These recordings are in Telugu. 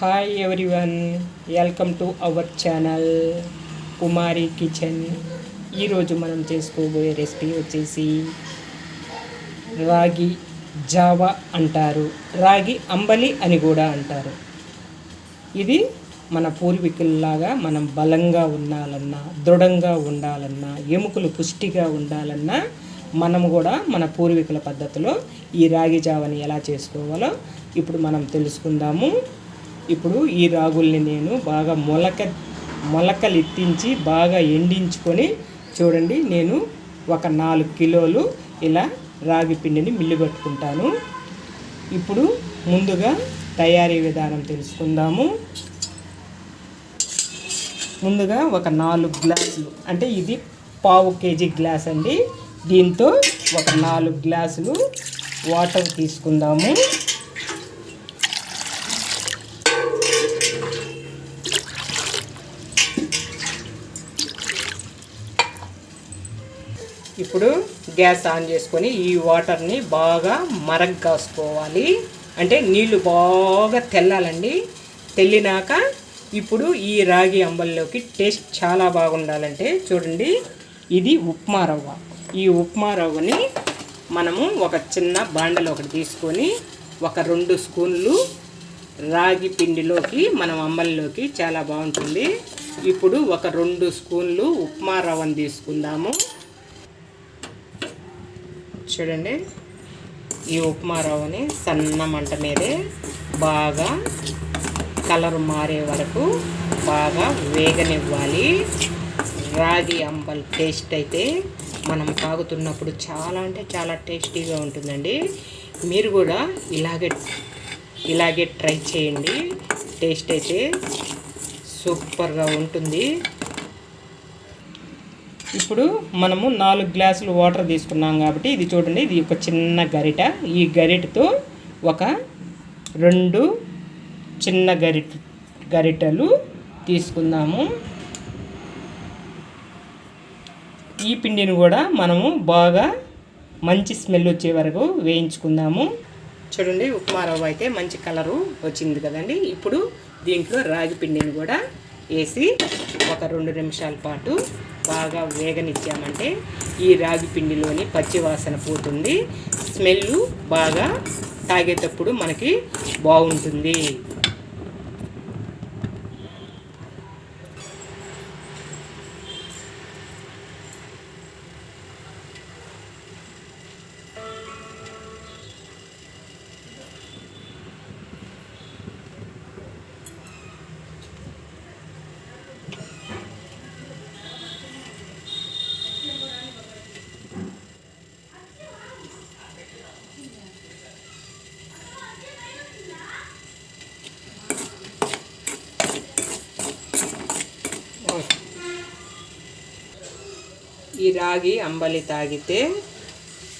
Hi everyone welcome to our channel Kumari kitchen ఈరోజు మనం చేసుకోబోయే రెసిపీ వచ్చేసి రాగి జావా అంటారు. రాగి అంబలి అని కూడా అంటారు. ఇది మన పూర్వీకుల్లాగా మనం బలంగా ఉండాలన్నా దృఢంగా ఉండాలన్నా ఎముకలు పుష్టిగా ఉండాలన్నా మనం కూడా మన పూర్వీకుల పద్ధతిలో ఈ రాగి జావని ఎలా చేసుకోవాలో ఇప్పుడు మనం తెలుసుకుందాము. ఇప్పుడు ఈ రాగుల్ని నేను బాగా మొలక మొలకలు ఎత్తించి బాగా ఎండించుకొని చూడండి నేను ఒక నాలుగు కిలోలు ఇలా రాగి పిండిని మిల్లు పట్టుకుంటాను ఇప్పుడు ముందుగా తయారీ విధానం తెలుసుకుందాము. ముందుగా ఒక నాలుగు గ్లాసులు అంటే ఇది పావు కేజీ గ్లాస్ అండి. దీంతో ఒక నాలుగు గ్లాసులు వాటర్ తీసుకుందాము. ఇప్పుడు గ్యాస్ ఆన్ చేసుకొని ఈ వాటర్ని బాగా మరగ్గాసుకోవాలి. అంటే నీళ్ళు బాగా తెల్లాలండి. తెల్లినాక ఇప్పుడు ఈ రాగి అంబల్లోకి టేస్ట్ చాలా బాగుండాలంటే చూడండి ఇది ఉప్మా రవ్వ. ఈ ఉప్మా రవ్వని మనము ఒక చిన్న బాండలో ఒకటి తీసుకొని ఒక రెండు స్పూన్లు రాగి పిండిలోకి మనం అమ్మల్లోకి చాలా బాగుంటుంది. ఇప్పుడు ఒక రెండు స్పూన్లు ఉప్మా రవ్వని తీసుకుందాము. చూడండి. ఈ ఉప్మా రవ్వని సన్న మంట మీదే బాగా కలర్ మారే వరకు బాగా వేగనివ్వాలి. రాగి అంబల్ టేస్ట్ అయితే మనం తాగుతున్నప్పుడు చాలా అంటే చాలా టేస్టీగా ఉంటుందండి. మీరు కూడా ఇలాగే ఇలాగే ట్రై చేయండి. టేస్ట్ అయితే సూపర్గా ఉంటుంది. ఇప్పుడు మనము నాలుగు గ్లాసులు వాటర్ తీసుకున్నాం కాబట్టి ఇది చూడండి ఇది ఒక చిన్న గరిట. ఈ గరిటతో ఒక రెండు చిన్న గరిట గరిటలు తీసుకుందాము. ఈ పిండిని కూడా మనము బాగా మంచి స్మెల్ వచ్చే వరకు వేయించుకుందాము. చూడండి ఉప్మా రవ్వ అయితే మంచి కలరు వచ్చింది కదండి. ఇప్పుడు దీంట్లో రాగి పిండిని కూడా వేసి ఒక రెండు నిమిషాల పాటు బాగా వేగనిచ్చామంటే ఈ రాగి పిండిలోని పచ్చివాసన పోతుంది. స్మెల్ బాగా తాగేటప్పుడు మనకి బాగుంటుంది. ఈ రాగి అంబలి తాగితే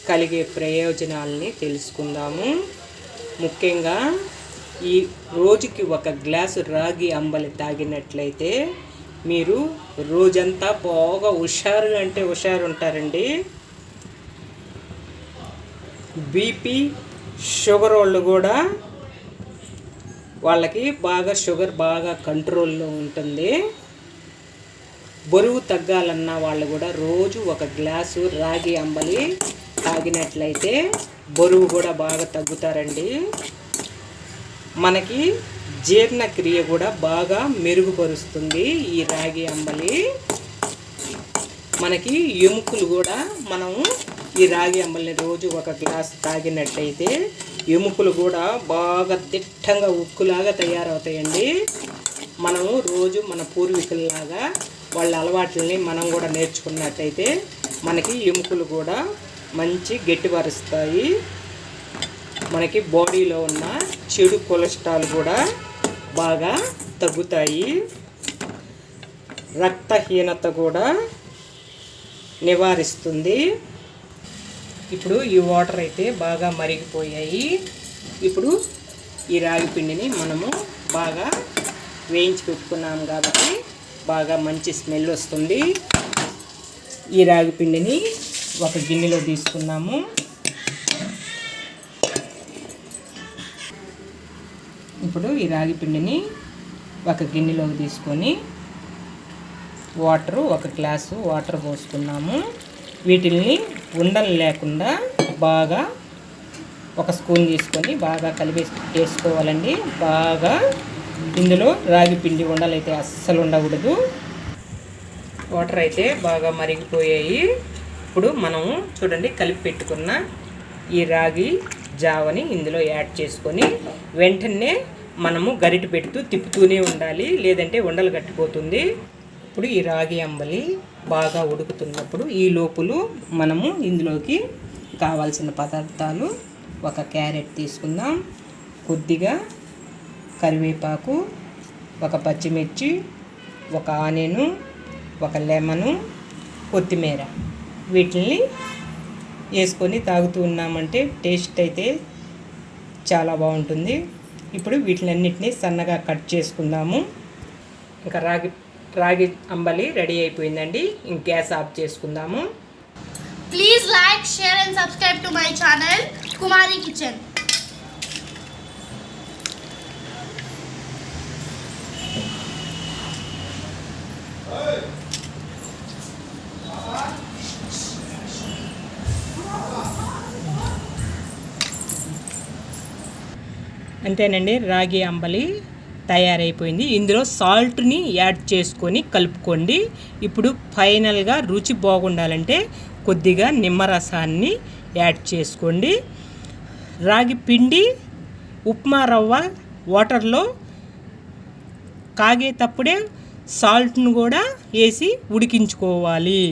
కలిగే ప్రయోజనాలని తెలుసుకుందాము. ముఖ్యంగా ఈ రోజుకి ఒక గ్లాసు రాగి అంబలి తాగినట్లయితే మీరు రోజంతా బాగా హుషారు అంటే హుషారు ఉంటారండి. బీపీ షుగర్ వాళ్ళు కూడా వాళ్ళకి బాగా షుగర్ బాగా కంట్రోల్లో ఉంటుంది. బరువు తగ్గాలన్న వాళ్ళు కూడా రోజు ఒక గ్లాసు రాగి అంబలి తాగినట్లయితే బరువు కూడా బాగా తగ్గుతారండి. మనకి జీర్ణక్రియ కూడా బాగా మెరుగుపరుస్తుంది ఈ రాగి అంబలి. మనకి ఎముకలు కూడా మనము ఈ రాగి అంబలిని రోజు ఒక గ్లాస్ తాగినట్టయితే ఎముకలు కూడా బాగా దిట్టంగా ఉక్కులాగా తయారవుతాయండి. మనము రోజు మన పూర్వీకుల్లాగా వాళ్ళ అలవాట్లని మనం కూడా నేర్చుకున్నట్టయితే మనకి ఎముకలు కూడా మంచి గట్టిపరుస్తాయి మనకి బాడీలో ఉన్న చెడు కొలెస్ట్రాల్ కూడా బాగా తగ్గుతాయి. రక్తహీనత కూడా నివారిస్తుంది. ఇప్పుడు ఈ వాటర్ అయితే బాగా మరిగిపోయాయి. ఇప్పుడు ఈ రాగి పిండిని మనము బాగా వేయించి పెట్టుకున్నాము కాబట్టి బాగా మంచి స్మెల్ వస్తుంది. ఈ రాగి పిండిని ఒక గిన్నెలో తీసుకున్నాము. ఇప్పుడు ఈ రాగి పిండిని ఒక గిన్నెలోకి తీసుకొని వాటరు ఒక గ్లాసు వాటర్ పోసుకున్నాము. వీటిల్ని ఉండలు లేకుండా బాగా ఒక స్పూన్ తీసుకొని బాగా కలిపి వేసుకోవాలండి బాగా ఇందులో రాగి పిండి ఉండలు అయితే అస్సలు ఉండకూడదు. వాటర్ అయితే బాగా మరిగిపోయాయి. ఇప్పుడు మనము చూడండి కలిపి పెట్టుకున్న ఈ రాగి జావని ఇందులో యాడ్ చేసుకొని వెంటనే మనము గరిటె పెడుతూ తిప్పుతూనే ఉండాలి. లేదంటే ఉండలు కట్టిపోతుంది ఇప్పుడు ఈ రాగి అంబలి బాగా ఉడుకుతున్నప్పుడు ఈ లోపులు మనము ఇందులోకి కావాల్సిన పదార్థాలు ఒక క్యారెట్ తీసుకుందాం. కొద్దిగా కరివేపాకు ఒక పచ్చిమిర్చి ఒక ఆనియను ఒక లెమను కొత్తిమీర. వీటిని వేసుకొని తాగుతూ ఉన్నామంటే టేస్ట్ అయితే చాలా బాగుంటుంది. ఇప్పుడు వీటిలన్నిటిని సన్నగా కట్ చేసుకుందాము. ఇంకా రాగి రాగి అంబలి రెడీ అయిపోయిందండి. ఇంక గ్యాస్ ఆఫ్ చేసుకుందాము. Please like share and subscribe to my channel Kumari kitchen. అంతేనండి రాగి అంబలి తయారైపోయింది. ఇందులో సాల్ట్ని యాడ్ చేసుకొని కలుపుకోండి. ఇప్పుడు ఫైనల్గా రుచి బాగుండాలంటే కొద్దిగా నిమ్మరసాన్ని యాడ్ చేసుకోండి. రాగి పిండి ఉప్మా రవ్వ వాటర్లో కాగేటప్పుడే సాల్ట్ను కూడా వేసి ఉడికించుకోవాలి.